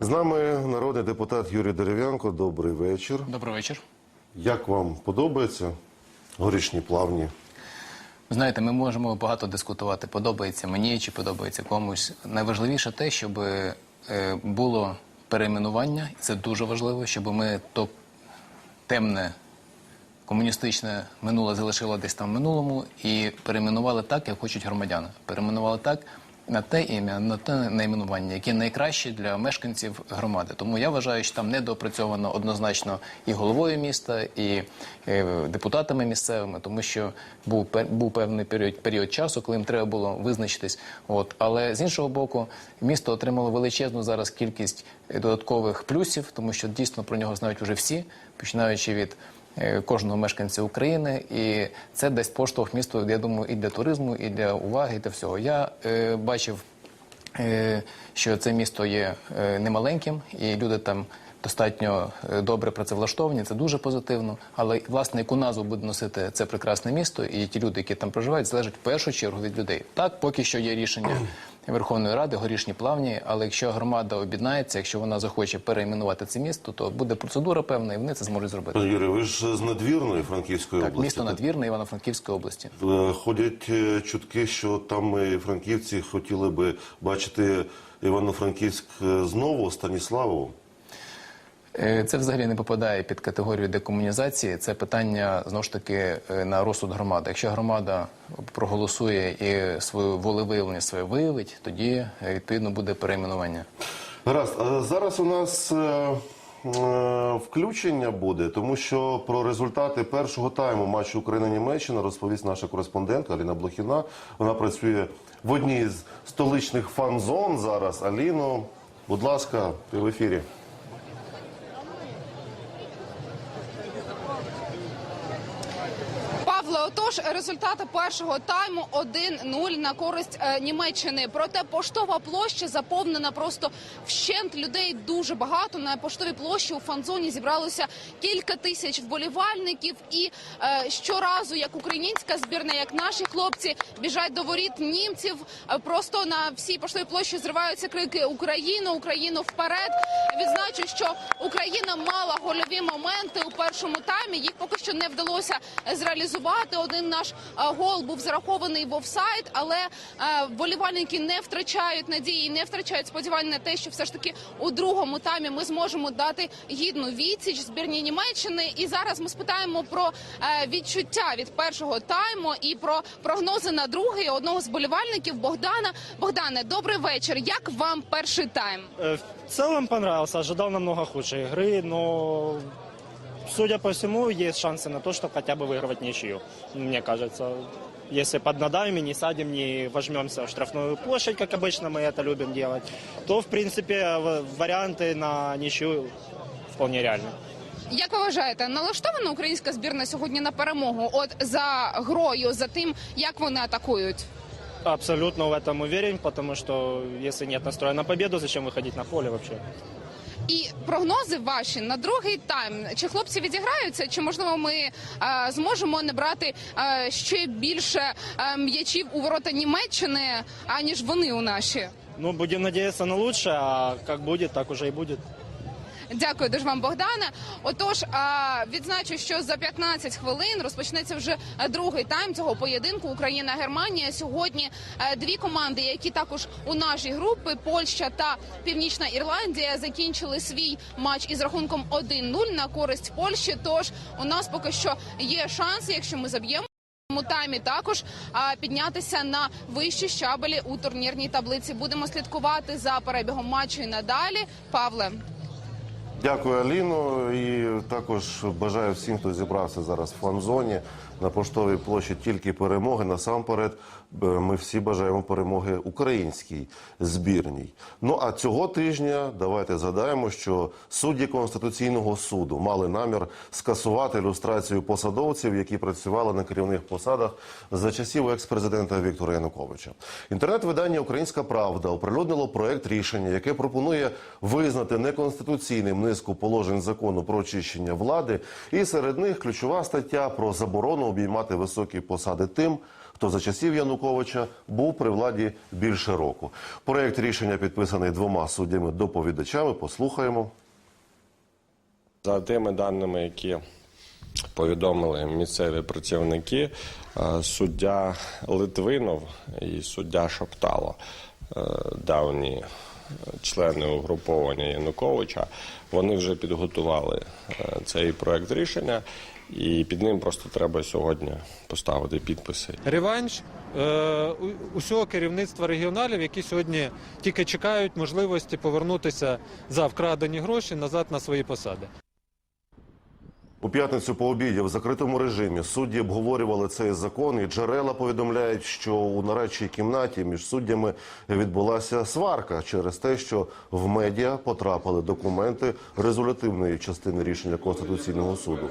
З нами народний депутат Юрій Дерев'янко. Добрий вечір. Добрий вечір. Як вам подобається горішні плавні? Знаєте, ми можемо багато дискутувати, подобається мені чи подобається комусь. Найважливіше те, щоб е, було перейменування, і це дуже важливо, щоб ми то темне комуністичне минуле залишило десь там в минулому і перейменували так, як хочуть громадяни. Перейменували так на те ім'я, на те найменування, яке найкраще для мешканців громади. Тому я вважаю, що там недоопрацьовано однозначно і головою міста, і е, депутатами місцевими, тому що був був певний період, період часу, коли їм треба було визначитись. От але з іншого боку, місто отримало величезну зараз кількість е, додаткових плюсів, тому що дійсно про нього знають вже всі, починаючи від кожного мешканця України, і це дасть поштовх місту, я думаю, і для туризму, і для уваги, і для всього. Я е, бачив, е, що це місто є е, немаленьким, і люди там достатньо е, добре працевлаштовані. Це дуже позитивно. Але власне, яку назву буде носити це прекрасне місто, і ті люди, які там проживають, залежать в першу чергу від людей. Так, поки що є рішення. Верховної Ради горішні плавні, але якщо громада об'єднається, якщо вона захоче перейменувати це місто, то буде процедура певна, і вони це зможуть зробити. Пане Юрій, ви ж з надвірної Франківської Так, області. місто Надвірне Івано-Франківської області. Е, Ходять е, чутки, що там і франківці хотіли би бачити Івано-Франківськ е, знову Станіславову. Е, Це взагалі не попадає під категорію декомунізації. Це питання знову ж таки е, на розсуд громади. Якщо громада проголосує і свою волевиявлення своє виявить, тоді е, відповідно буде перейменування. Гаразд, а зараз у нас включення буде, тому що про результати першого тайму матчу Україна-Німеччина розповість наша кореспондентка Аліна Блохіна. Вона працює в одній з столичних фан-зон зараз. Аліно, будь ласка, ти в ефірі. Отож, результати першого тайму 1-0 на користь е, Німеччини. Проте поштова площа заповнена просто вщент людей дуже багато. На поштовій площі у фан-зоні зібралося кілька тисяч вболівальників. І е, щоразу, як українська збірна, як наші хлопці біжать до воріт німців, е, просто на всій поштовій площі зриваються крики Україну, Україну вперед. Відзначу, що Україна мала гольові моменти у першому таймі. Їх поки що не вдалося зреалізувати. Один наш е, гол був зарахований в офсайд, але е, вболівальники не втрачають надії, не втрачають сподівання на те, що все ж таки у другому таймі ми зможемо дати гідну відсіч збірній Німеччини. І зараз ми спитаємо про е, відчуття від першого тайму і про прогнози на другий одного з болівальників Богдана. Богдане, добрий вечір. Як вам перший тайм? Э, В целом понравился, ожидал намного худшей игры, но, судя по всему, есть шансы на то, что хотя бы выигрывать ничью, мне кажется. Если поднадаем и не садим, не возьмемся в штрафную площадь, как обычно мы это любим делать, то, в принципе, в- варианты на ничью вполне реальны. Як ви вважаєте, налаштована українська збірна сьогодні на перемогу? От за грою, за тим, як вони атакують? Абсолютно в этом уверен, потому что если нет настроя на победу, зачем выходить на поле вообще? І прогнози ваші на другий тайм. Чи хлопці відіграються, чи можливо ми е, зможемо не брати е, ще більше е, м'ячів у ворота Німеччини, аніж вони у наші? Ну, будемо сподіватися на лучше, а как буде, так уже і будет. Дякую дуже вам, Богдане. Отож, відзначу, що за 15 хвилин розпочнеться вже другий тайм цього поєдинку Україна-Германія. Сьогодні е, дві команди, які також у нашій групи Польща та Північна Ірландія, закінчили свій матч із рахунком 1-0 на користь Польщі. Тож у нас поки що є шанси, якщо ми заб'ємо. Таймі також а, піднятися на вищі щабелі у турнірній таблиці. Будемо слідкувати за перебігом матчу і надалі. Павле. Дякую, Аліно. І також бажаю всім, хто зібрався зараз в фан-зоні на поштовій площі тільки перемоги. Насамперед, ми всі бажаємо перемоги українській збірній. Ну а цього тижня давайте згадаємо, що судді Конституційного суду мали намір скасувати ілюстрацію посадовців, які працювали на керівних посадах за часів екс-президента Віктора Януковича. Інтернет-видання Українська Правда оприлюднило проект рішення, яке пропонує визнати неконституційним низку положень закону про очищення влади, і серед них ключова стаття про заборону обіймати високі посади тим, хто за часів Януковича був при владі більше року. Проект рішення підписаний двома суддями-доповідачами. Послухаємо. За тими даними, які повідомили місцеві працівники, е, суддя Литвинов і суддя Шаптало, е, давні члени угруповання Януковича, вони вже підготували е, цей проект рішення, і під ним просто треба сьогодні поставити підписи. реванш е, усього керівництва регіоналів, які сьогодні тільки чекають можливості повернутися за вкрадені гроші назад на свої посади. У п'ятницю по обіді в закритому режимі судді обговорювали цей закон, і джерела повідомляють, що у нарадчій кімнаті між суддями відбулася сварка через те, що в медіа потрапили документи резолютивної частини рішення конституційного суду.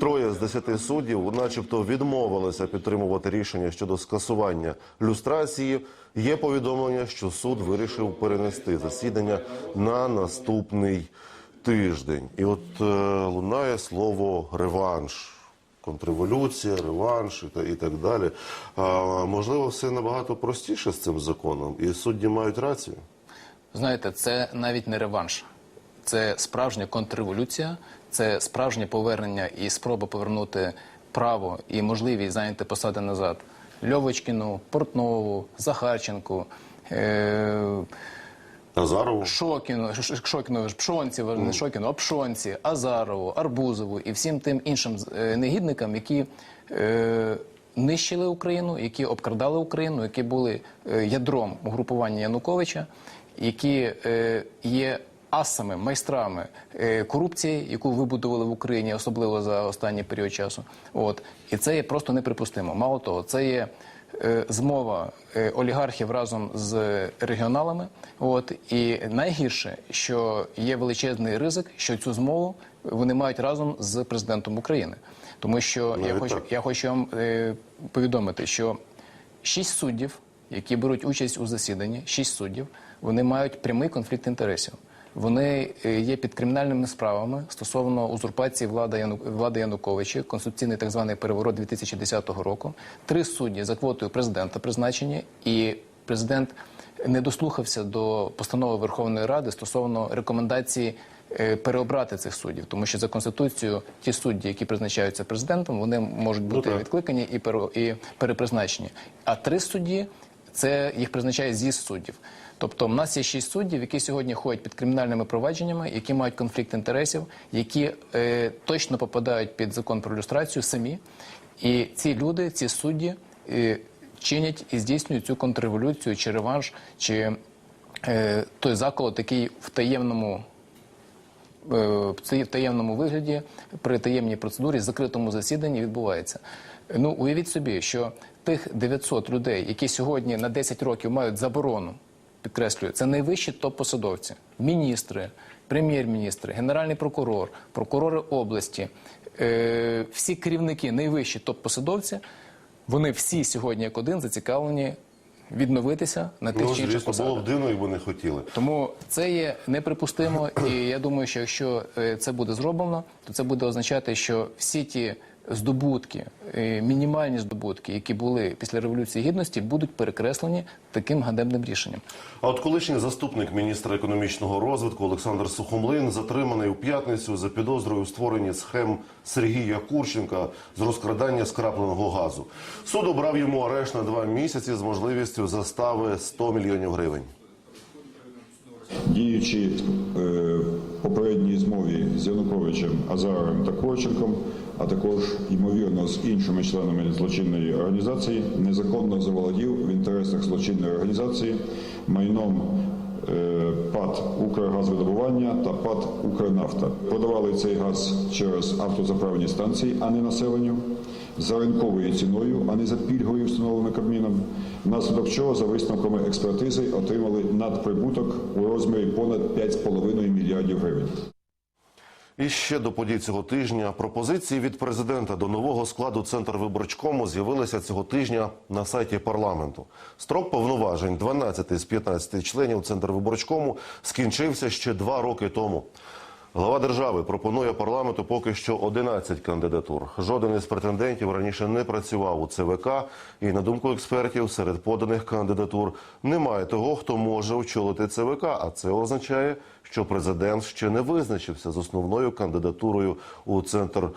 Троє з десяти суддів, начебто, відмовилися підтримувати рішення щодо скасування люстрації. Є повідомлення, що суд вирішив перенести засідання на наступний тиждень. І от е, лунає слово реванш. Контрреволюція, реванш і, та, і так далі. А, можливо, все набагато простіше з цим законом, і судді мають рацію. Знаєте, це навіть не реванш, це справжня контрреволюція, це справжнє повернення і спроба повернути право і можливість зайняти посади назад Льовочкіну, Портнову, Захарченку. Е- Азарову. Шокіну, Шокіну, Пшонці, не Шокіну, а Пшонці, Азарову, Арбузову і всім тим іншим е, негідникам, які е, нищили Україну, які обкрадали Україну, які були е, ядром угрупування Януковича, які е, є асами, майстрами е, корупції, яку вибудували в Україні, особливо за останній період часу. От і це є просто неприпустимо. Мало того, це є змова е, олігархів разом з регіоналами. От і найгірше, що є величезний ризик, що цю змову вони мають разом з президентом України. Тому що я хочу, так. я хочу вам е, повідомити, що шість суддів, які беруть участь у засіданні, шість суддів, вони мають прямий конфлікт інтересів. Вони е, є під кримінальними справами стосовно узурпації влади, Яну... влади Януковича, конституційний так званий переворот 2010 року. Три судді за квотою президента призначені, і президент не дослухався до постанови Верховної Ради стосовно рекомендації е, переобрати цих суддів, тому що за конституцією ті судді, які призначаються президентом, вони можуть бути так. відкликані і, пере... і перепризначені. А три судді це їх призначає з'їзд суддів. Тобто, в нас є шість суддів, які сьогодні ходять під кримінальними провадженнями, які мають конфлікт інтересів, які е, точно попадають під закон про люстрацію самі. І ці люди, ці судді, е, чинять і здійснюють цю контрреволюцію чи реванш, чи е, той заколот, який в таємному е, в таємному вигляді при таємній процедурі, закритому засіданні відбувається. Ну, уявіть собі, що тих 900 людей, які сьогодні на 10 років мають заборону, підкреслюю, це найвищі топ-посадовці, міністри, прем'єр-міністри, генеральний прокурор, прокурори області, е, всі керівники, найвищі топ-посадовці, вони всі сьогодні як один зацікавлені відновитися на тих Ну, чи інших посадах. було б дивно, якби не хотіли. Тому це є неприпустимо, і я думаю, що якщо е, це буде зроблено, то це буде означати, що всі ті здобутки, е, мінімальні здобутки, які були після революції гідності, будуть перекреслені таким ганебним рішенням. А от колишній заступник міністра економічного розвитку Олександр Сухомлин затриманий у п'ятницю за підозрою у створенні схем Сергія Курченка з розкрадання скрапленого газу. Суд обрав йому арешт на два місяці з можливістю застави 100 мільйонів гривень. Діючи е, попередній змові з Януковичем, Азаровим та Корченком, а також ймовірно з іншими членами злочинної організації, незаконно заволодів в інтересах злочинної організації майном е, ПАД «Укргазвидобування» та ПАД «Укрнафта». Продавали цей газ через автозаправні станції, а не населенню, за ринковою ціною, а не за пільгою, встановленою Кабміном, внаслідок чого за висновками експертизи отримали надприбуток у розмірі понад 5,5 мільярдів гривень. І ще до подій цього тижня пропозиції від президента до нового складу Центр виборчкому з'явилися цього тижня на сайті парламенту. Строк повноважень 12 з 15 членів Центр виборчкому скінчився ще два роки тому. Глава держави пропонує парламенту поки що 11 кандидатур. Жоден із претендентів раніше не працював у ЦВК, і на думку експертів, серед поданих кандидатур немає того, хто може очолити ЦВК. А це означає, що президент ще не визначився з основною кандидатурою у центр е,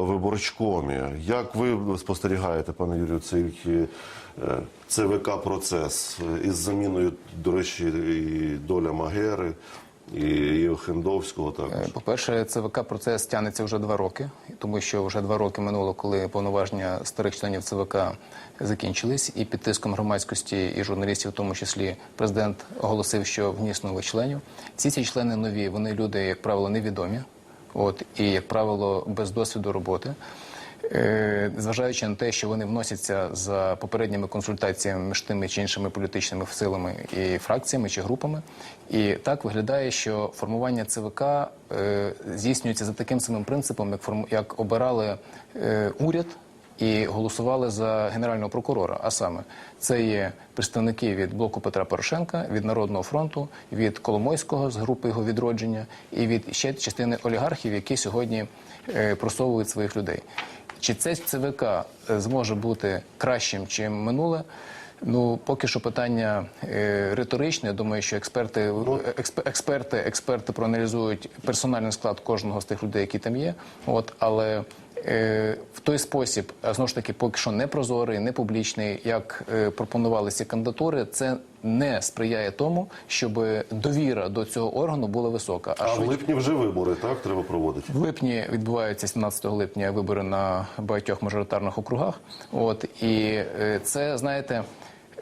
виборчкомі. Як ви спостерігаєте, пане Юрію, цей е, ЦВК процес із заміною, до речі, і доля Магери? І Охендовського. Е, По-перше, ЦВК процес тягнеться вже два роки, тому що вже два роки минуло, коли повноваження старих членів ЦВК закінчились, і під тиском громадськості і журналістів, в тому числі, президент оголосив, що вніс нових членів. Всі ці члени нові, вони люди, як правило, невідомі, от і як правило, без досвіду роботи. Е, Зважаючи на те, що вони вносяться за попередніми консультаціями між тими чи іншими політичними силами і фракціями чи групами, і так виглядає, що формування ЦВК е, здійснюється за таким самим принципом, як обирали е, уряд. І голосували за генерального прокурора. А саме це є представники від блоку Петра Порошенка, від Народного фронту, від Коломойського з групи його відродження і від ще частини олігархів, які сьогодні просовують своїх людей. Чи це ЦВК е, зможе бути кращим, чим минуле? Ну, поки що питання е, риторичне. Думаю, що експерти, експерти, експерти проаналізують персональний склад кожного з тих людей, які там є. От, але е, в той спосіб, а знову ж таки, поки що не прозорий, не публічний, як е, пропонувалися кандидатури, це не сприяє тому, щоб довіра до цього органу була висока. А в липні вже вибори, так треба проводити. в липні відбуваються 17 липня вибори на багатьох мажоритарних округах. От і е, це знаєте.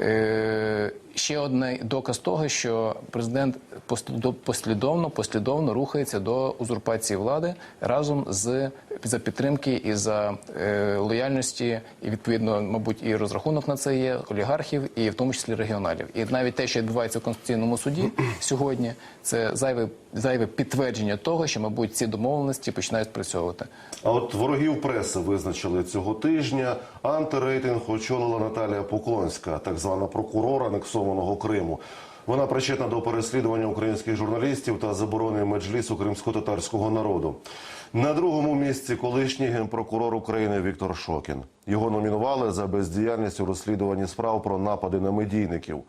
е, Ще один доказ того, що президент послідов- послідовно послідовно рухається до узурпації влади разом з за підтримки і за е, лояльності, і відповідно, мабуть, і розрахунок на це є олігархів, і в тому числі регіоналів. І навіть те, що відбувається в конституційному суді сьогодні, це зайве зайве підтвердження того, що, мабуть, ці домовленості починають спрацьовувати. А от ворогів преси визначили цього тижня. Антирейтинг очолила Наталія Поклонська, так звана прокурор анексованого Криму. Вона причетна до переслідування українських журналістів та заборони меджлісу кримсько-татарського народу. На другому місці колишній генпрокурор України Віктор Шокін. Його номінували за бездіяльність у розслідуванні справ про напади на медійників.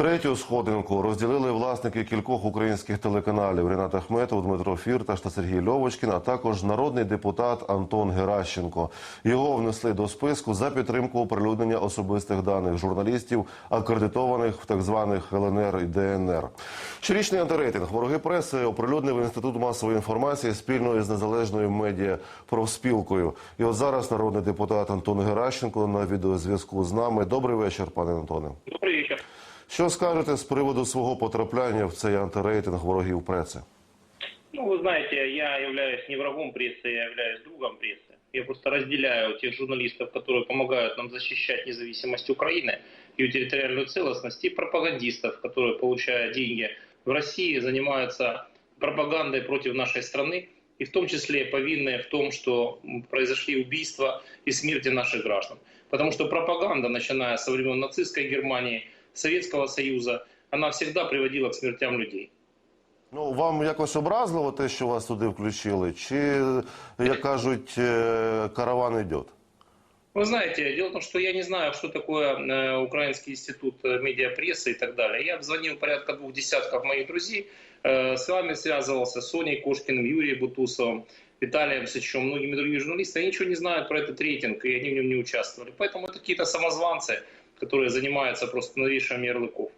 Третю сходинку розділили власники кількох українських телеканалів Ренат Ахметов, Дмитро Фірташ та Сергій Льовочкін, а також народний депутат Антон Геращенко. Його внесли до списку за підтримку оприлюднення особистих даних журналістів, акредитованих в так званих ЛНР і ДНР. Щорічний антирейтинг вороги преси оприлюднив інститут масової інформації спільно із незалежною медіа профспілкою. І от зараз народний депутат Антон Геращенко на відеозв'язку з нами. Добрий вечір, пане Антоне. Добрый вечер. Що скажете з приводу свого потрапляння в цей антирейтинг ворогів преси? Ну, вы знаете, я являюсь не врагом прессы, я являюсь другом прессы. Я просто разделяю тех журналистов, которые помогают нам защищать независимость Украины, ее территориальную целостность, и пропагандистов, которые, получая деньги в России, занимаются пропагандой против нашей страны, и в том числе повинные в том, что м, произошли убийства и смерти наших граждан. Потому что пропаганда, начиная со времен нацистской Германии, Советского Союза, она всегда приводила к смертям людей. Ну вам якось образливо те, що вас туди включили, чи як кажуть, е, караван йде? Вы знаете, дело в том, что я не знаю, что такое э, Украинский институт э, медиапрессы и так далее. Я обзвонил порядка двух десятков моих друзей, э, с вами связывался, с Соней Кошкиным, Юрием Бутусовым, Виталием Сычем, многими другими журналистами. Они ничего не знают про этот рейтинг, и они в нем не участвовали. Поэтому это какие-то самозванцы, которые занимаются просто навешиванием ярлыков.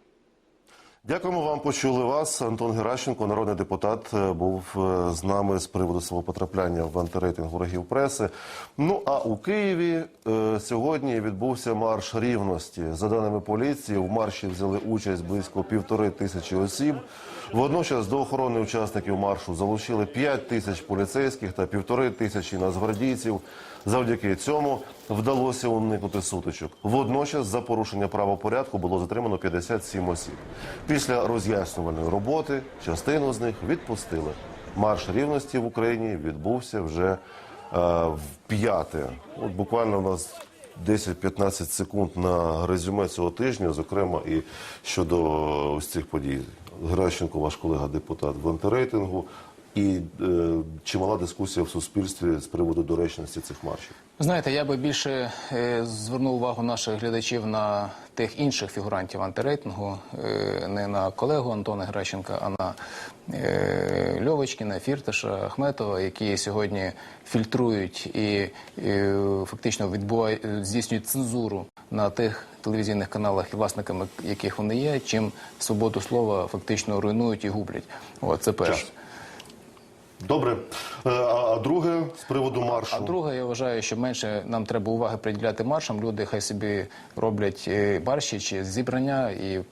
Дякуємо вам, почули вас. Антон Геращенко, народний депутат, е, був е, з нами з приводу свого потрапляння в антирейтинг ворогів преси. Ну а у Києві е, сьогодні відбувся марш рівності. За даними поліції, в марші взяли участь близько півтори тисячі осіб. Водночас до охорони учасників маршу залучили 5 тисяч поліцейських та півтори тисячі нацгвардійців. Завдяки цьому вдалося уникнути сутичок. Водночас за порушення правопорядку було затримано 57 осіб. Після роз'яснювальної роботи частину з них відпустили. Марш рівності в Україні відбувся вже е, в п'яте. От буквально у нас 10-15 секунд на резюме цього тижня, зокрема і щодо ось цих подій. Геращенко, ваш колега депутат в антирейтингу. І е, чимала дискусія в суспільстві з приводу доречності цих маршів. Знаєте, я би більше е, звернув увагу наших глядачів на тих інших фігурантів антирейтингу, е, не на колегу Антона Гращенка, а на е, Льовочкіна, Фірташа, Ахметова, які сьогодні фільтрують і, і фактично відбувають, здійснюють цензуру на тих телевізійних каналах і власниками яких вони є, чим свободу слова фактично руйнують і гублять. От це перше. Добре. Е, А, друге з приводу маршу. А друге, я вважаю, що менше нам треба уваги приділяти маршам. Люди хай собі роблять е, марші чи зібрання і е,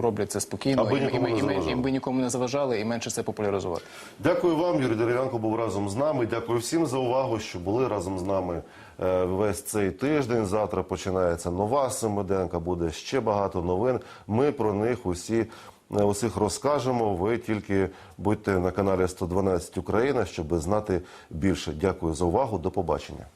роблять це спокійно, Аби і, нікому і, не і, заважали. і, би нікому не заважали, і менше це популяризувати. Дякую вам, Юрій Дерев'янко був разом з нами. Дякую всім за увагу, що були разом з нами е, весь цей тиждень. Завтра починається нова Семиденка, буде ще багато новин. Ми про них усі е, усіх розкажемо. Ви тільки будьте на каналі 112 Україна, щоб знати більше. Дякую за увагу. До побачення.